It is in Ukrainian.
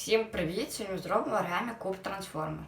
Всім привіт! Сьогодні зробимо реальний куб трансформер.